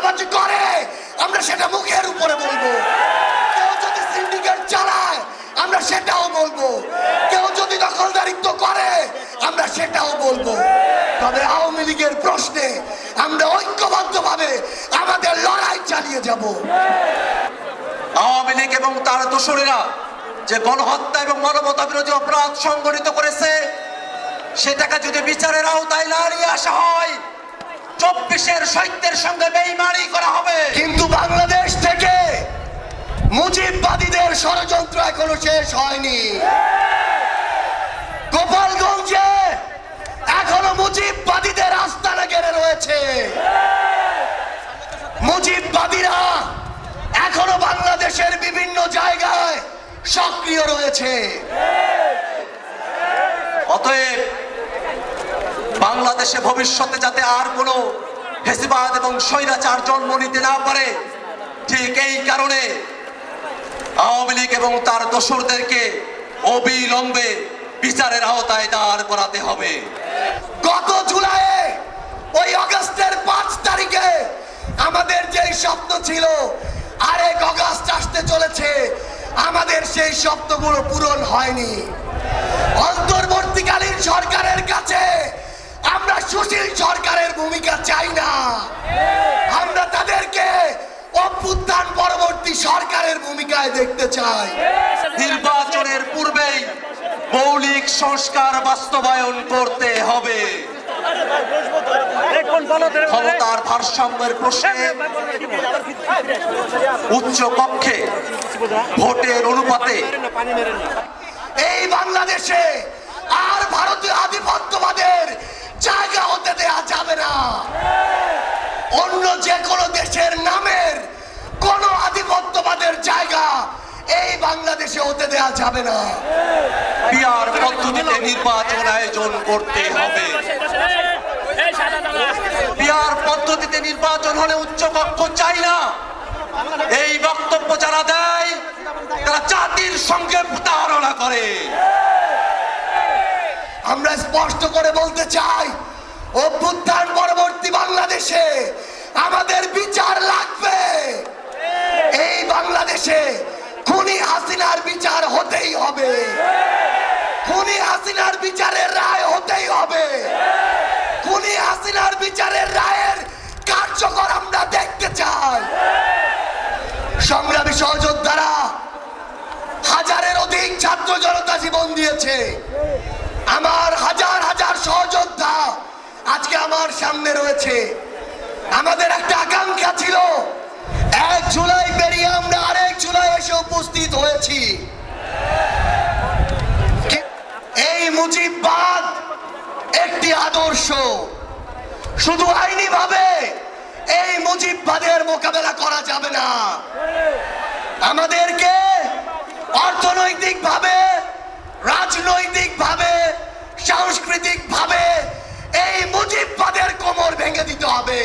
চাঁদাবাজি করে, আমরা সেটা মুখের উপরে বলব। কেউ যদি সিন্ডিকেট চালায়, আমরা সেটাও বলব। কেউ যদি দখলদারিত্ব করে, আমরা সেটাও বলব। তবে আওয়ামী লীগের প্রশ্নে আমরা ঐক্যবদ্ধভাবে আমাদের লড়াই চালিয়ে যাব। আওয়ামী লীগ এবং তার দোসরেরা যে গণহত্যা এবং মানবতা বিরোধী অপরাধ সংগঠিত করেছে, সেটাকে যদি বিচারের আওতায় নিয়ে আসা হয় চব্বিশের সৈত্যের সঙ্গে বেইমানি করা হবে। কিন্তু বাংলাদেশ থেকে মুজিববাদীদের ষড়যন্ত্র এখনও শেষ হয়নি। গোপালগঞ্জে এখনও মুজিববাদীদের আস্তানা গেড়ে রয়েছে। মুজিববাদীরা এখনও বাংলাদেশের বিভিন্ন জায়গায় সক্রিয় রয়েছে। অতএব বাংলাদেশে ভবিষ্যতে যাতে আর কোনো ফেসিবাদ এবং স্বৈরাচার জন্ম নিতে না পারে, ঠিক এই কারণে আওয়ামী লীগ এবং তার দোসরদেরকে অবিলম্বে বিচারের আওতায় দাঁড় করাতে হবে। গত জুলাইয়ে, ওই আগস্টের পাঁচ তারিখে আমাদের যেই স্বপ্ন ছিল, আরেক অগাস্ট আসতে চলেছে, আমাদের সেই স্বপ্নগুলো পূরণ হয়নি। অন্তর্বর্তীকালীন সরকারের কাছে আমরা সুশীল সরকারের ভূমিকা চাই না। আমরা তাদেরকে অভ্যুত্থান পরবর্তী সরকারের ভূমিকায় দেখতে চাই। নির্বাচনের পূর্বেই মৌলিক সংস্কার বাস্তবায়ন করতে হবে। ক্ষমতার ভারসাম্যের প্রশ্নে উচ্চ কক্ষে ভোটের অনুপাতে এই বাংলাদেশে আর ভারতীয় আধিপত্যবাদের জায়গা হতে দেয়া যাবে না। অন্য যে কোনো দেশের নামের কোন আধিপত্যবাদের জায়গা এই বাংলাদেশে হতে দেয়া যাবে না। বিয়ার পদ্ধতিতে নির্বাচন আয়োজন করতে হবে। বিয়ার পদ্ধতিতে নির্বাচন হলে উচ্চ কক্ষ চাই না। এই বক্তব্য যারা দেয়, তারা জাতির সঙ্গে প্রতারণা করে। আমরা স্পষ্ট করে বলতে চাই, অভ্যুত্থান পরবর্তী বাংলাদেশে আমাদের বিচার লাগবে। এই বাংলাদেশে খুনি হাসিনার বিচার হতেই হবে। খুনি হাসিনার বিচারের রায় হতেই হবে। খুনি হাসিনার বিচারের রায়ের কার্যকর আমরা দেখতে চাই। সংগ্রামী সহযোদ্ধারা হাজারের অধিক ছাত্র জনতা জীবন দিয়েছে। আমার হাজার হাজার সহযোদ্ধা আজকে আমার সামনে রয়েছে। আমাদের একটা আকাঙ্ক্ষা ছিল। এক জুলাই পেরিয়ে আমরা আরেক জুলাই এসে উপস্থিত হয়েছি। এই মুজিববাদ একটি আদর্শ। শুধু আইনি ভাবে এই মুজিববাদের মোকাবেলা করা যাবে না। আমাদেরকে অর্থনৈতিক ভাবে রাজনৈতিক ভাবে সাংস্কৃতিক ভাবে এই মুজিববাদের কোমর ভেঙে দিতে হবে।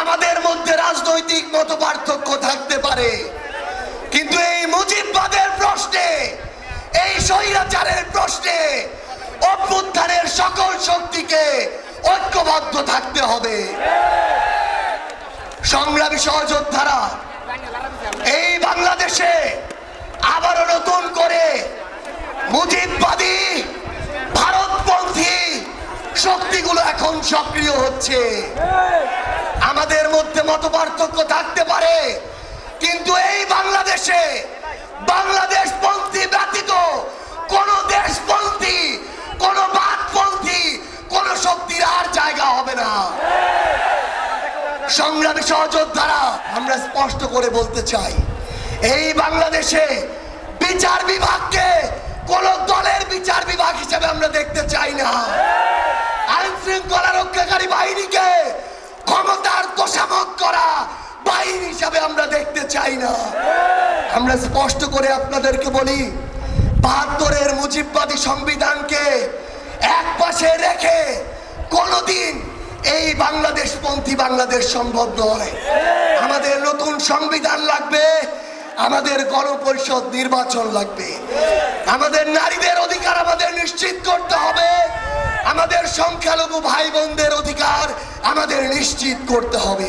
আমাদের মধ্যে রাজনৈতিক মত পার্থক্য থাকতে পারে, কিন্তু এই মুজিববাদের প্রশ্নে, এই স্বৈরাচারের প্রশ্নে অভ্যুত্থানের সকল শক্তিকে ঐক্যবদ্ধ থাকতে হবে। সংগ্রামী সহযোদ্ধারা এই বাংলাদেশে আবারও নতুন করে মুজিববাদী ভারতপন্থী শক্তিগুলো এখন সক্রিয় হচ্ছে আমাদের মধ্যে মত পার্থক্য থাকতে পারে। কিন্তু এই বাংলাদেশে বাংলাদেশ পন্থী ব্যতীত কোন দেশপন্থী কোন বাদপন্থী কোন শক্তির আর জায়গা হবে না। সংগ্রামী সহযোদ্ধারা, আমরা স্পষ্ট করে বলতে চাই, এই বাংলাদেশে বিচার বিভাগকে কোন দলের বিচার বিভাগ হিসেবে আমরা দেখতে চাই না। করা বাহিনী হিসাবে আমরা দেখতে চাই না। আমরা স্পষ্ট করে আপনাদেরকে বলি, বাহাত্তরের মুজিববাদী সংবিধানকে এক পাশে রেখে কোনদিন এই বাংলাদেশ পন্থী বাংলাদেশ সম্ভব নয়। আমাদের নতুন সংবিধান লাগবে, আমাদের গণপরিষদ নির্বাচন লাগবে। আমাদের নারীদের অধিকার আমাদের নিশ্চিত করতে হবে। আমাদের সংখ্যালঘু ভাই বোনদের অধিকার আমাদের নিশ্চিত করতে হবে।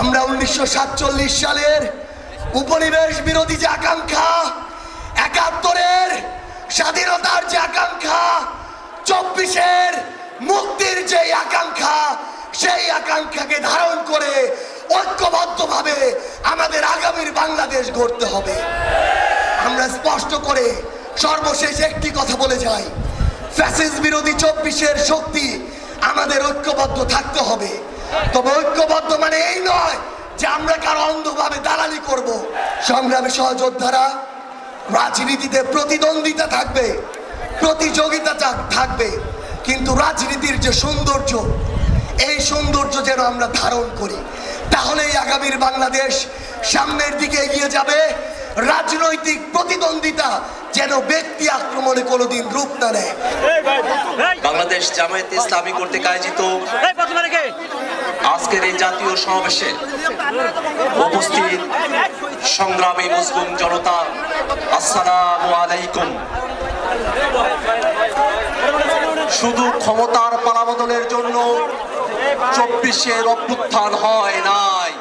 আমরা উনিশশো সাতচল্লিশ সালের উপনিবেশ বিরোধী যে আকাঙ্ক্ষা, একাত্তরের স্বাধীনতার যে আকাঙ্ক্ষা, চব্বিশের মুক্তির যে আকাঙ্ক্ষা, সেই আকাঙ্ক্ষাকে ধারণ করে ঐক্যবদ্ধভাবে আমাদের আগামীর বাংলাদেশ গড়তে হবে। আমরা স্পষ্ট করে সর্বশেষ একটি কথা বলে যাই। ফ্যাসিস বিরোধী চব্বিশের শক্তি আমাদের ঐক্যবদ্ধ থাকতে হবে। তবে ঐক্যবদ্ধ মানে এই নয় যে আমরা কারও অন্ধভাবে দালালি করব। সংগ্রামী সহযোদ্ধারা রাজনীতিতে প্রতিদ্বন্দ্বিতা থাকবে, প্রতিযোগিতা থাকবে, কিন্তু রাজনীতির যে সৌন্দর্য, এই সৌন্দর্য যেন আমরা ধারণ করি। তাহলেই আগামীর বাংলাদেশ সামনের দিকে এগিয়ে যাবে। রাজনৈতিক প্রতিদ্বন্দ্বিতা যেন ব্যক্তি আক্রমণে কোনোদিন রূপ না নেয়। বাংলাদেশ জামায়াত ইসলামী কর্তৃক আয়োজিত আজকের এই জাতীয় সমাবেশে উপস্থিত সংগ্রামী মুসলিম জনতা আসসালামু আলাইকুম। শুধু ক্ষমতার পালাবদলের জন্য চব্বিশের অভ্যুত্থান হয় নাই।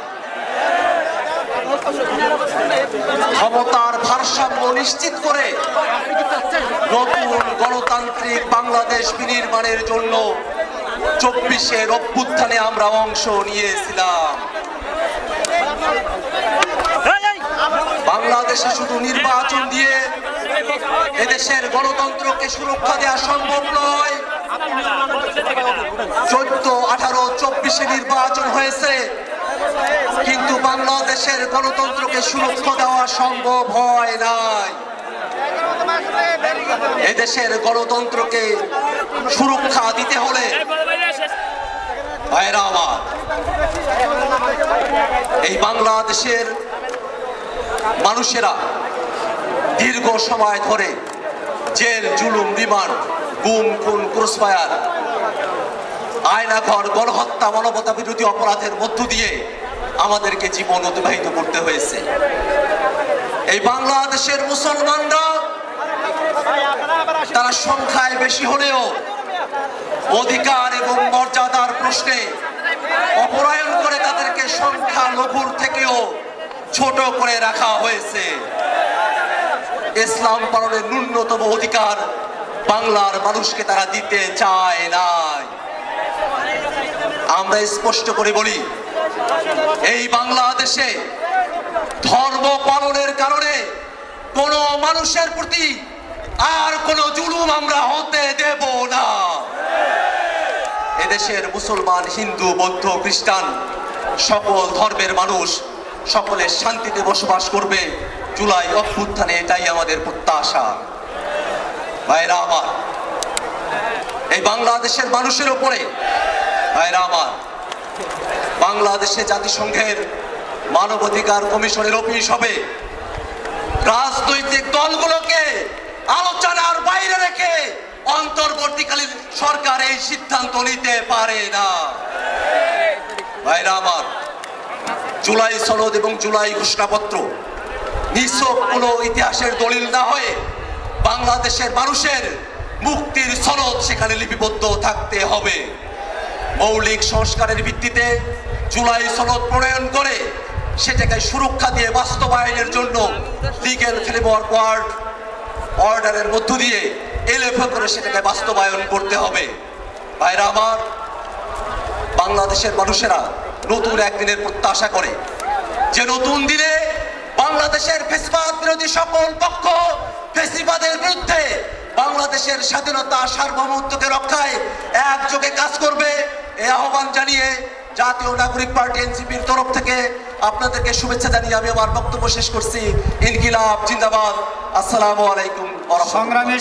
ক্ষমতার ভারসাম্য নিশ্চিত করে নতুন গণতান্ত্রিক বাংলাদেশ বিনির্মাণের জন্য চব্বিশের অভ্যুত্থানে আমরা অংশ নিয়েছিলাম। বাংলাদেশে শুধু নির্বাচন দিয়ে এদেশের গণতন্ত্রকে সুরক্ষা দেওয়া সম্ভব নয়। চোদ্দ, আঠারো, চব্বিশে নির্বাচন হয়েছে। কিন্তু বাংলাদেশের গণতন্ত্রকে সুরক্ষা দেওয়া সম্ভব হয় নাই। এদেশের গণতন্ত্রকে সুরক্ষা দিতে হলে এই বাংলাদেশের মানুষেরা দীর্ঘ সময় ধরে জেল, জুলুম, বিমান, গুম, খুন, ক্রুসফায়ার আয়নাঘর গণহত্যা, মানবতা বিরোধী অপরাধের মধ্য দিয়ে আমাদেরকে জীবন অতিবাহিত করতে হয়েছে। এই বাংলাদেশের মুসলমানরা, তারা সংখ্যায় বেশি হলেও অধিকার এবং মর্যাদার প্রশ্নে অপরায়ণ করে তাদেরকে সংখ্যা লঘুর থেকেও ছোট করে রাখা হয়েছে। ইসলাম পালনের ন্যূনতম অধিকার বাংলার মানুষকে তারা দিতে চায় নাই। আমরা স্পষ্ট করে বলি, এই বাংলাদেশে ধর্ম পালনের কারণে কোন মানুষের প্রতি আর কোন জুলুম আমরা হতে দেব না। এদেশের মুসলমান, হিন্দু, বৌদ্ধ, খ্রিস্টান সকল ধর্মের মানুষ সকলে শান্তিতে বসবাস করবে। জুলাই অভ্যুত্থানে এটাই আমাদের প্রত্যাশা। ভাইরা আমার, এই বাংলাদেশের মানুষের উপরে ভাইরা আমার। বাংলাদেশে জাতিসংঘের মানবাধিকার কমিশনের অফিস হবে। রাজনৈতিক দলগুলোকে আলোচনার বাইরে রেখে অন্তর্বর্তীকালীন সরকার এই সিদ্ধান্ত নিতে পারে না। ভাইরা আমার, জুলাই সনদ এবং জুলাই ঘোষণাপত্র নিছক কোনো ইতিহাসের দলিল না হয়ে বাংলাদেশের মানুষের মুক্তির সনদ সেখানে লিপিবদ্ধ থাকতে হবে। মৌলিক সংস্কারের ভিত্তিতে জুলাই সনদ প্রণয়ন করে সেটাকে সুরক্ষা দিয়ে বাস্তবায়নের জন্য লিগেল ফ্রেমওয়ার্ক ওয়ার্ড অর্ডারের মধ্য দিয়ে এলএফএ করে সেটাকে বাস্তবায়ন করতে হবে। ভাইরা আমার, বাংলাদেশের মানুষেরা নতুন একদিনের প্রত্যাশা করে যে নতুন দিনে বাংলাদেশের ফেসিবাদ বিরোধী সকল পক্ষ ফেসিবাদের বিরুদ্ধে বাংলাদেশের স্বাধীনতা সার্বভৌমত্বকে রক্ষায় একযোগে কাজ করবে। এই আহ্বান জানিয়ে জাতীয় নাগরিক পার্টি এনসিপির তরফ থেকে আপনাদেরকে শুভেচ্ছা জানিয়ে আমি আমার বক্তব্য শেষ করছি। ইনকিলাব, জিন্দাবাদ। আসসালামু আলাইকুম সংগ্রামী